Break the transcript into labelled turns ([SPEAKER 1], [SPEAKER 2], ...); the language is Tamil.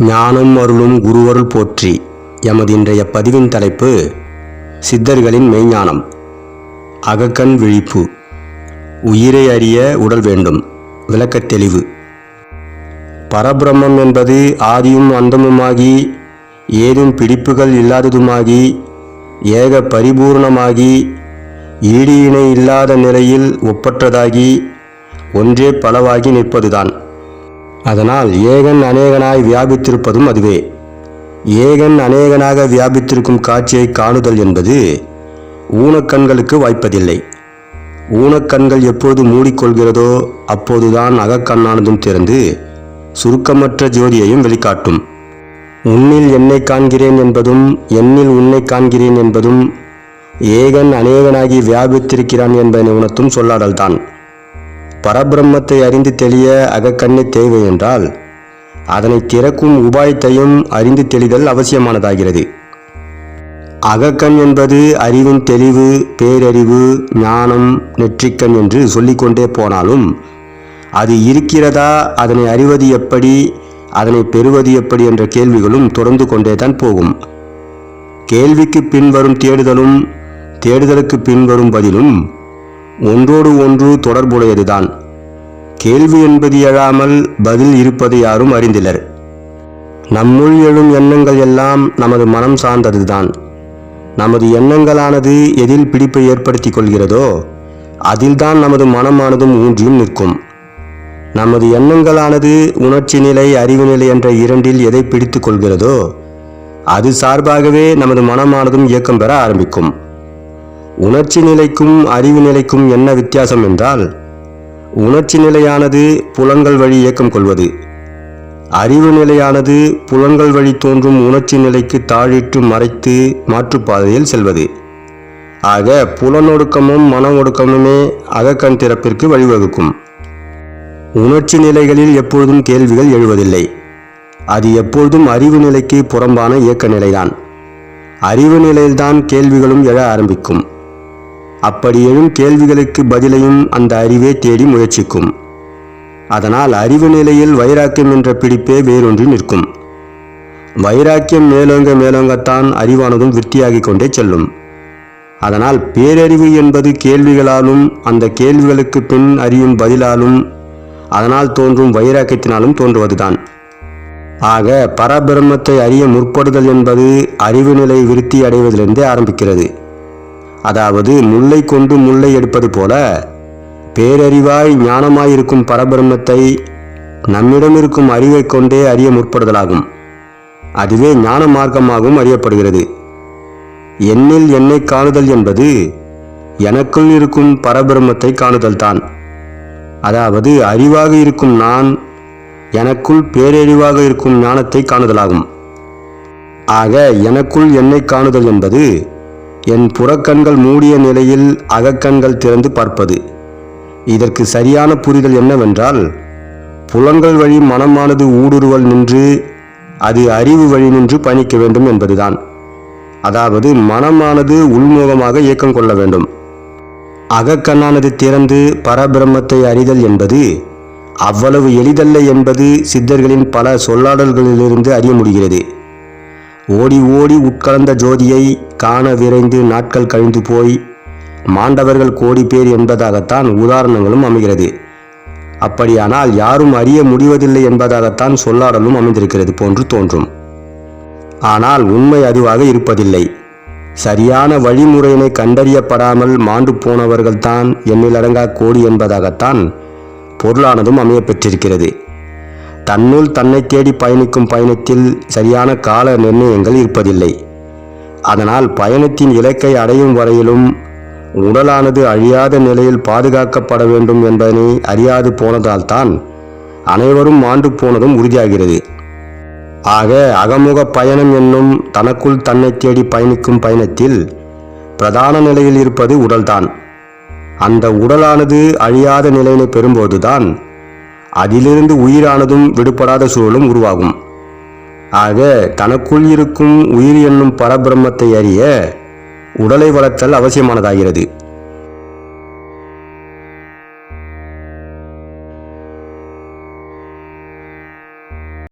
[SPEAKER 1] ஞானம் அருளும் குருவருள் போற்றி. எமது இன்றைய பதிவின் தலைப்பு சித்தர்களின் மெய்ஞானம். அகக்கண் விழிப்பு. உயிரை அறிய உடல் வேண்டும். விளக்கத் தெளிவு. பரபிரம்மம் என்பது ஆதியும் அந்தமுமாகி ஏதும் பிடிப்புகள் இல்லாததுமாகி ஏக பரிபூர்ணமாகி ஈடு இணை இல்லாத நிலையில் ஒப்பற்றதாகி ஒன்றே பலவாகி நிற்பதுதான். அதனால் ஏகன் அநேகனாய் வியாபித்திருப்பதும் அதுவே. ஏகன் அநேகனாக வியாபித்திருக்கும் காட்சியை காணுதல் என்பது ஊனக்கண்களுக்கு வாய்ப்பதில்லை. ஊனக்கண்கள் எப்போது மூடிக்கொள்கிறதோ அப்போதுதான் அகக்கண்ணானதும் திறந்து சுருக்கமற்ற ஜோதியையும் வெளிக்காட்டும். உன்னில் என்னை காண்கிறேன் என்பதும் என்னில் உன்னை காண்கிறேன் என்பதும் ஏகன் அநேகனாகி வியாபித்திருக்கிறான் என்பதனை உணர்த்தும் சொல்லாடல்தான். பரபிரம்மத்தை அறிந்து தெளிய அகக்கண்ணே தேவை என்றால் அதனை திறக்கும் உபாயத்தையும் அறிந்து தெளிதல் அவசியமானதாகிறது. அகக்கண் என்பது அறிவின் தெளிவு பேரறிவு ஞானம் நெற்றிக்கண் என்று சொல்லிக்கொண்டே போனாலும் அது இருக்கிறதா அதனை அறிவது எப்படி அதனை பெறுவது எப்படி என்ற கேள்விகளும் தொடர்ந்து கொண்டேதான் போகும். கேள்விக்கு பின்வரும் தேடுதலும் தேடுதலுக்கு பின்வரும் பதிலும் ஒன்றோடு ஒன்று தொடர்புடையதுதான். கேள்வி என்பது எழாமல் பதில் இருப்பதை யாரும் அறிந்திலர். நம்முள் எழும் எண்ணங்கள் எல்லாம் நமது மனம் சார்ந்ததுதான். நமது எண்ணங்களானது எதில் பிடிப்பை ஏற்படுத்திக் கொள்கிறதோ அதில்தான் நமது மனமானதும் ஊன்றியும் நிற்கும். நமது எண்ணங்களானது உணர்ச்சி நிலை அறிவு நிலை என்ற இரண்டில் எதை பிடித்துக் கொள்கிறதோ அது சார்பாகவே நமது மனமானதும் இயக்கம் பெற ஆரம்பிக்கும். உணர்ச்சி நிலைக்கும் அறிவு நிலைக்கும் என்ன வித்தியாசம் என்றால் உணர்ச்சி நிலையானது புலன்கள் வழி இயக்கம் கொள்வது. அறிவு நிலையானது புலன்கள் வழி தோன்றும் உணர்ச்சி நிலைக்கு தாழிட்டு மறைத்து மாற்றுப்பாதையில் செல்வது. ஆக புலனொடுக்கமும் மன ஒடுக்கமுமே அகக்கண் திறப்பிற்கு வழிவகுக்கும். உணர்ச்சி நிலைகளில் எப்பொழுதும் கேள்விகள் எழுவதில்லை. அது எப்பொழுதும் அறிவு நிலைக்கு புறம்பான இயக்க நிலைதான். அறிவு நிலையில்தான் கேள்விகளும் எழ ஆரம்பிக்கும். அப்படி எழும் கேள்விகளுக்கு பதிலையும் அந்த அறிவே தேடி முயற்சிக்கும். அதனால் அறிவு நிலையில் வைராக்கியம் என்ற பிடிப்பே வேரொன்றி நிற்கும். வைராக்கியம் மேலோங்க மேலோங்கத்தான் அறிவானதும் விருத்தியாகிக் கொண்டே செல்லும். அதனால் பேரறிவு என்பது கேள்விகளாலும் அந்த கேள்விகளுக்கு பின் அறியும் பதிலாலும் அதனால் தோன்றும் வைராக்கியத்தினாலும் தோன்றுவதுதான். ஆக பரபிரம்மத்தை அறிய முற்படுதல் என்பது அறிவு நிலை விருத்தி அடைவதிலிருந்தே ஆரம்பிக்கிறது. அதாவது முல்லை கொண்டு முல்லை எடுப்பது போல பேரறிவாய் ஞானமாயிருக்கும் பரபிரம்மத்தை நம்மிடம் இருக்கும் அறிவை கொண்டே அறிய முற்படுதலாகும். அதுவே ஞான மார்க்கமாகவும் அறியப்படுகிறது. என்னில் என்னை காணுதல் என்பது எனக்குள் இருக்கும் பரபிரம்மத்தை காணுதல் தான் அதாவது அறிவாக இருக்கும் நான் எனக்குள் பேரறிவாக இருக்கும் ஞானத்தை காணுதலாகும். ஆக எனக்குள் என்னை காணுதல் என்பது என் புறக்கண்கள் மூடிய நிலையில் அகக்கண்கள் திறந்து பார்ப்பது. இதற்கு சரியான புரிதல் என்னவென்றால் புலன்கள் வழி மனமானது ஊடுருவல் நின்று அது அறிவு வழி நின்று பயணிக்க வேண்டும் என்பதுதான். அதாவது மனமானது உள்முகமாக இயக்கம் கொள்ள வேண்டும். அகக்கண்ணானது திறந்து பரபிரம்மத்தை அறிதல் என்பது அவ்வளவு எளிதல்ல என்பது சித்தர்களின் பல சொல்லாடல்களிலிருந்து அறிய முடிகிறது. ஓடி ஓடி உட்கலந்த ஜோதியை காண விரைந்து நாட்கள் கழிந்து போய் மாண்டவர்கள் கோடி பேர் என்பதாகத்தான் உதாரணங்களும் அமைகிறது. அப்படியானால் யாரும் அறிய முடிவதில்லை என்பதாகத்தான் சொல்லாடலும் அமைந்திருக்கிறது போன்று தோன்றும். ஆனால் உண்மை அதுவாக இருப்பதில்லை. சரியான வழிமுறையினை கண்டறியப்படாமல் மாண்டு போனவர்கள்தான் எண்ணிலடங்கா கோடி என்பதாகத்தான் பொருளானதும் அமைய பெற்றிருக்கிறது. தன்னுள் தன்னை தேடி பயணிக்கும் பயணத்தில் சரியான கால நிர்ணயங்கள் இருப்பதில்லை. அதனால் பயணத்தின் இலக்கை அடையும் வரையிலும் உடலானது அழியாத நிலையில் பாதுகாக்கப்பட வேண்டும் என்பதனை அறியாது போனதால்தான் அனைவரும் மாண்டு போனதும் உறுதியாகிறது. ஆக அகமுக பயணம் என்னும் தனக்குள் தன்னை தேடி பயணிக்கும் பயணத்தில் பிரதான நிலையில் இருப்பது உடல்தான். அந்த உடலானது அழியாத நிலையினை பெறும்போதுதான் அதிலிருந்து உயிரானதும் விடுபடாத சூழலும் உருவாகும். ஆக தனக்குள் இருக்கும் உயிர் என்னும் பரபிரம்மத்தை அறிய உடலை வளர்த்தல் அவசியமானதாகிறது.